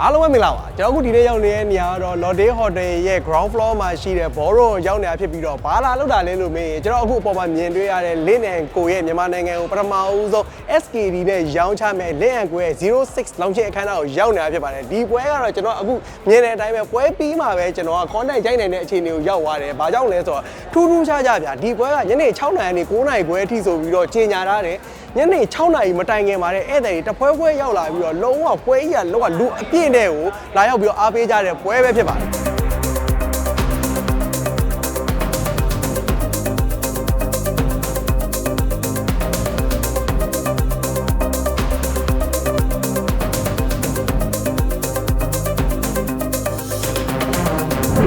အားလုံးပဲမင်္ဂလာပါကျွန်တော်အခုဒီနေ့ရောက်နေတဲ့နေရာကတော့ Lotte Hotel ရဲ့ ground floor မှာရှိတဲ့ ballroom ကိုရောက်နေတာဖြစ်ပြီးတော့ဘာလာလောက်တာလဲလို့မေးရင်ကျွန်တော်အခုအပေါ်မှာမြင်တွေ့ရတဲ့ Lin and Co ရဲ့မြန်မာနိုင်ငံကိုပထမဦးဆုံး SKD နဲ့ရောင်းချမဲ့ Lin and Co ရဲ့06 launch အခမ်းအနားကိုရောက်နေတာဖြစ်ပါတယ်ဒီပွဲကတော့ကျွန်တော်အခုမြင်တဲ့အတိုင်းပဲပွဲပြီးမှပဲကျွန်တော်က contact ကြိုက်နိုင်တဲ့အခြေအနေကိုရောက်သွားတယ်ဘာကြောင့်လဲဆိုတော့ထူးထူးခြားခြားဗျာဒီပွဲကညနေ6နာရီနဲ့9နာရီခွဲအထိဆိုပြီးတော့ကြီးညာထားတယ် ညနေ6နာရီမတိုင်ခင်မှာတဲ့ဧည့်သည်တွေတပွဲပွဲရောက်လာပြီးတော့လုံးဝပွဲကြီးကလုံးဝလူအပြည့်နဲ့ကိုလာရောက်ပြီးတော့အားပေးကြတဲ့ပွဲပဲဖြစ်ပါတယ်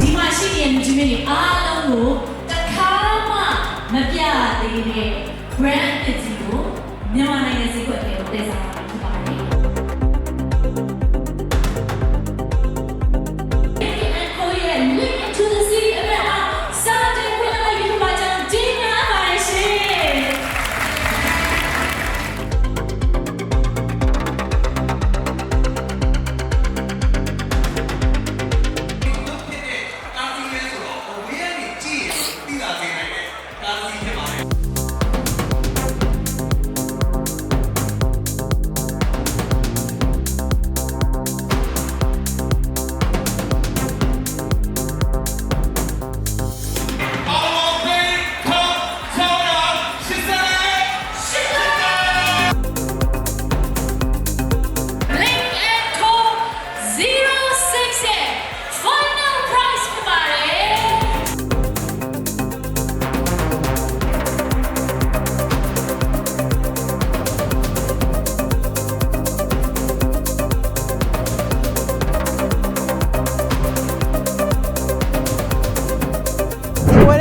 ဒီမှာရှိတဲ့လူကြီးမင်းတွေအားလုံးကိုတစ်ခါမှမပြသေးတဲ့ brand အကြီးကို မြန်မာနိုင်ငံစီးပွားရေးကိုတည်ဆောင်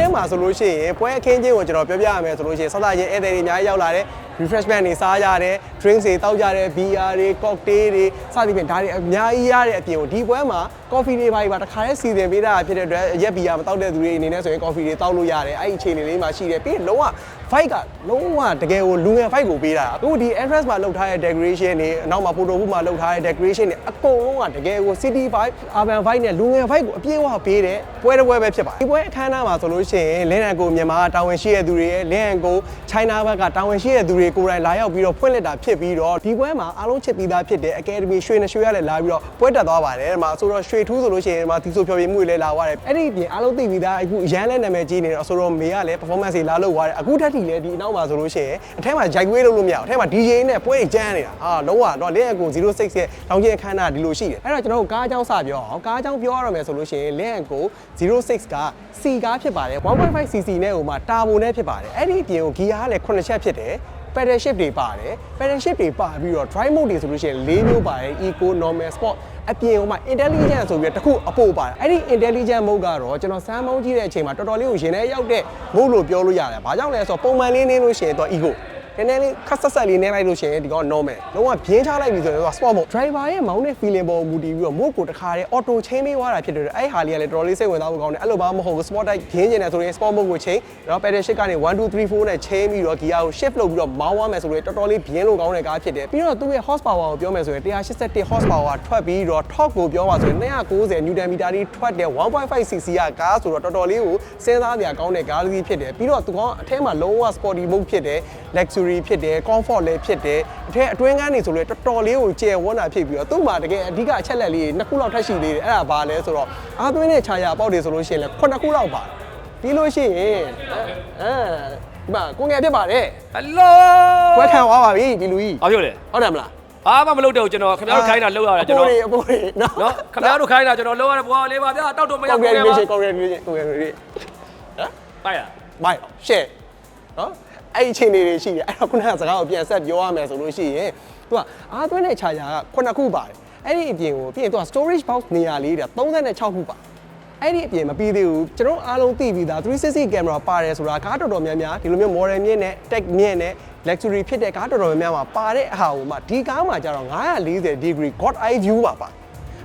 ထဲမှာဆိုလို့ရှိရင်ပွဲအခင်းချင်းကိုကျွန်တော်ပြောပြရမယ်ဆိုလို့ရှိရင်စသချင်းဧည့်သည်တွေအများကြီးရောက်လာတယ် refreshment တွေစားကြတယ် drinks တွေတောက်ကြတယ် beer တွေ cocktail တွေစသဖြင့်ဒါတွေအများကြီးရတဲ့အပြင်ကိုဒီပွဲမှာ coffee တွေပါပါတခါတည်းစီစဉ်ပေးတာဖြစ်တဲ့အတွက်ရက် beer မတောက်တဲ့သူတွေအနေနဲ့ဆိုရင် coffee တွေတောက်လို့ရတယ်အဲ့ဒီအခြေအနေလေးမှာရှိတယ်ပြီးရင်လုံးဝ fight ကလုံးဝတကယ်ကိုလူငယ် fight ကိုပေးတာအခုဒီ entrance မှာလုပ်ထားတဲ့ decoration တွေအနောက်မှာ photo booth မှာလုပ်ထားတဲ့ decoration တွေအကုန်လုံးကတကယ်ကို city vibe urban vibe နဲ့လူငယ် vibe ကိုအပြည့်အဝပေးတဲ့ပွဲတစ်ပွဲပဲဖြစ်ပါတယ်ဒီပွဲအခမ်းအနားမှာဆိုလို့ရှိရင်လင်းအန်ကိုမြန်မာတာဝန်ရှိတဲ့သူတွေရဲ့လင်းအန်ကို China ဘက်ကတာဝန်ရှိတဲ့သူတွေကိုယ်တိုင်လာရောက်ပြီးတော့ဖွင့်လှစ်တာဖြစ်ပြီးတော့ဒီပွဲမှာအားလုံးချစ်ပြီးသားဖြစ်တဲ့ Academy ရွှေနဲ့ရွှေရလည်းလာပြီးတော့ပွဲတက်သွားပါတယ်ဒီမှာဆိုတော့ရွှေထူးဆိုလို့ရှိရင်ဒီမှာဒီဆိုဖြော်ပြမှုတွေလည်းလာသွားတယ်အဲ့ဒီအပြင်အားလုံးသိပြီးသားအခုရန်လဲနာမည်ကြီးနေတော့ဆိုတော့မေကလည်း performance တွေလာလုပ်သွားတယ်အခုထက်ထိလည်းဒီအနောက်မှာဆိုလို့ရှိရင်အထက်မှာဂျိုက်ဝေးလုပ်လို့မရဘူးအထက်မှာ DJ နဲ့ပွဲတွေကြမ်းနေတာအာလုံးဝတော့လင်းအန်ကို06ရဲ့တောင်ကျင်းအခမ်းအနားဒီလိုရှိတယ်အဲ့တော့ကျွန်တော်တို့ကားအကြောင်းစပြောအောင်ကားအကြောင်းပြောရမယ်ဆိုလို့ရှိရင်လင်းအန်ကို06က C ကားဖြစ်ပါတယ် 1.5cc နဲ့ဟိုမှာတာဘိုနဲ့ဖြစ်ပါတယ်အဲ့ဒီအပြင်ကိုဂီယာကလည်း9ချက်ဖြစ်တယ် pedal shift တွေပါတယ် pedal shift တွေပါပြီးတော့ drive mode တွေဆိုလို့ရှိရင်၄မျိုးပါတယ် eco normal sport အပြင်ဟိုမှာ intelligent ဆိုပြီးတော့တစ်ခုအပို့ပါတယ်အဲ့ဒီ intelligent mode ကတော့ကျွန်တော်စမ်းမောင်းကြည့်တဲ့အချိန်မှာတော်တော်လေးကိုရင်ထဲရောက်တဲ့ mode လို့ပြောလို့ရတယ်။ဘာကြောင့်လဲဆိုတော့ပုံမှန်လေးနေလို့ရှိရင်တော့ eco နည်းနည်းလေးခက်ဆက်ဆက်လေးနေလိုက်လို့ရှိရင်ဒီကောင် normal လုံးဝပြင်းချလိုက်ပြီဆိုရင်တော့ sport mode driver ရဲ့မောင်းတဲ့ feeling ပေါ်မူတည်ပြီးတော့ mode ကိုတစ်ခါတည်း auto chain ပေးသွားတာဖြစ်တဲ့အတွက်အဲ့ဟာလေးကလည်းတော်တော်လေးစိတ်ဝင်စားဖို့ကောင်းတယ်အဲ့လိုဘာမှမဟုတ်ဘူး sport type ခင်းကျင်တယ်ဆိုရင် sport mode ကို chain တော့ pedal shift ကနေ1 2 3 4နဲ့ chain ပြီးတော့ gear ကို shift လုပ်ပြီးတော့မောင်းသွားမယ်ဆိုရင်တော်တော်လေးပြင်းလို့ကောင်းတဲ့ကားဖြစ်တယ်ပြီးတော့သူ့ရဲ့ horsepower ကိုပြောမယ်ဆိုရင်181 horsepower ထွက်ပြီးတော့ torque ကိုပြောပါဆိုရင်290 newton meter ထိထွက်တဲ့ 1.5cc ကကားဆိုတော့တော်တော်လေးကိုစဉ်းစားစရာကောင်းတဲ့ကားတစ်စီးဖြစ်တယ်ပြီးတော့သူကအထက်မှာလုံးဝ sporty mode ဖြစ်တယ် luxury ဖြစ်တယ် comfort လည်းဖြစ်တယ်အထက်အတွင်းကန်းနေဆိုလဲတော်တော်လေးကိုကျယ်ဝန်းတာဖြစ်ပြီးတော့သူ့မှာတကယ်အဓိကအချက်လက်လေးတွေနှစ်ခုလောက်ထပ်ရှိသေးတယ်အဲ့ဒါဘာလဲဆိုတော့အားသွင်းတဲ့ခြာရာပေါက်တွေဆိုလို့ရှိရင်လည်းခုနှစ်ခုလောက်ပါတယ်ပြီးလို့ရှိရင်အဲဒီမှာကိုငယ်ဖြစ်ပါတယ်ဟယ်လိုပွဲခံသွားပါပြီဒီလူကြီးဘာပြောလဲဟုတ်တယ်မလားဘာမှမလုပ်တော့ဘူးကျွန်တော်ခင်ဗျားတို့ခိုင်းတာလုပ်ရတာကျွန်တော်အပိုးတွေနော်နော်ခင်ဗျားတို့ခိုင်းတာကျွန်တော်လုပ်ရတဲ့ဘွားလေးပါဗျာတောက်တော့မရဘူးခင်ဗျာ congratulation congratulation congratulation ပိုက်ရမိုက် share နော် အဲ့ဒီအချိန်လေးတွေရှိတယ်အဲ့တော့ခုနကစကားကိုပြန်ဆက်ပြောရမယ်ဆိုလို့ရှိရင်သူကအားသွင်းတဲ့ charger ကခုနှစ်ခုပါတယ်အဲ့ဒီအပြင်ကိုပြီးရင်သူက storage box နေရာလေးတွေ36ခုပါအဲ့ဒီအပြင်မပြီးသေးဘူးကျွန်တော်အားလုံးသိပြီးသား360 camera ပါတယ်ဆိုတာကားတော်တော်များများဒီလိုမျိုး model မြင့်နဲ့ tech မြင့်နဲ့ luxury ဖြစ်တဲ့ကားတော်တော်များများမှာပါတဲ့အဟာကိုမှဒီကားမှာကျတော့940 degree god eye view ပါပါ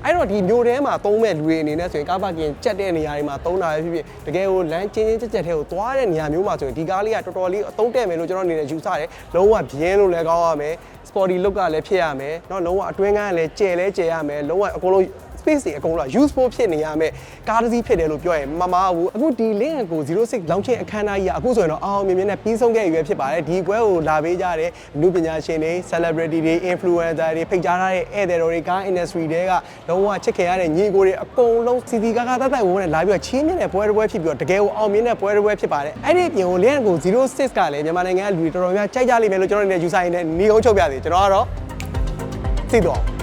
အဲ့တော့ဒီမျိုးထဲမှာသုံးမဲ့လူတွေအနေနဲ့ဆိုရင်ကားပါကင်ကြက်တဲ့နေရာတွေမှာသုံးတာပဲဖြစ်ဖြစ်တကယ်ကိုလမ်းချင်းချင်းကြက်ကြက်ထဲကိုသွားတဲ့နေရာမျိုးမှာဆိုရင်ဒီကားလေးကတော်တော်လေးအသုံးတဲ့မယ်လို့ကျွန်တော်အနေနဲ့ယူဆတယ်လုံးဝပြင်းလို့လည်းကောင်းရမယ် sporty look ကလည်းဖြစ်ရမယ်เนาะလုံးဝအတွင်းကန်းကလည်းကျယ်လဲကျယ်ရမယ်လုံးဝအကုန်လုံး space တွေအကုန်လုံး useful ဖြစ်နေရမယ်ကားတစ်စီးဖြစ်တယ်လို့ပြောရင်မမားဘူးအခုဒီ link ကို06 launching အခမ်းအနားကြီးကအခုဆိုရင်တော့အောင်မြင်မြင်နဲ့ပြီးဆုံးခဲ့ရွယ်ဖြစ်ပါတယ်ဒီပွဲကိုလာပေးကြတဲ့လူပညာရှင်တွေ celebrity တွေ influencer တွေဖိတ်ကြားထားတဲ့ဧည့်သည်တော်တွေကား industry တွေကလုံးဝချစ်ခင်ရတဲ့ညီကိုတွေအကုန်လုံးစီစီကားကားတတ်တတ်ဝန်းနဲ့လာပြီးတော့ချင်းမြင့်တဲ့ပွဲတစ်ပွဲဖြစ်ပြီးတော့တကယ်ကိုအောင်မြင်တဲ့ပွဲတစ်ပွဲဖြစ်ပါတယ်အဲ့ဒီအပြင်ကို link ကို06ကလည်းမြန်မာနိုင်ငံကလူတွေတော်တော်များကြိုက်ကြလိမ့်မယ်လို့ကျွန်တော်အနေနဲ့ယူဆရင်းနဲ့ညီကုန်းချုပ်ပြစီကျွန်တော်ကတော့သိတော့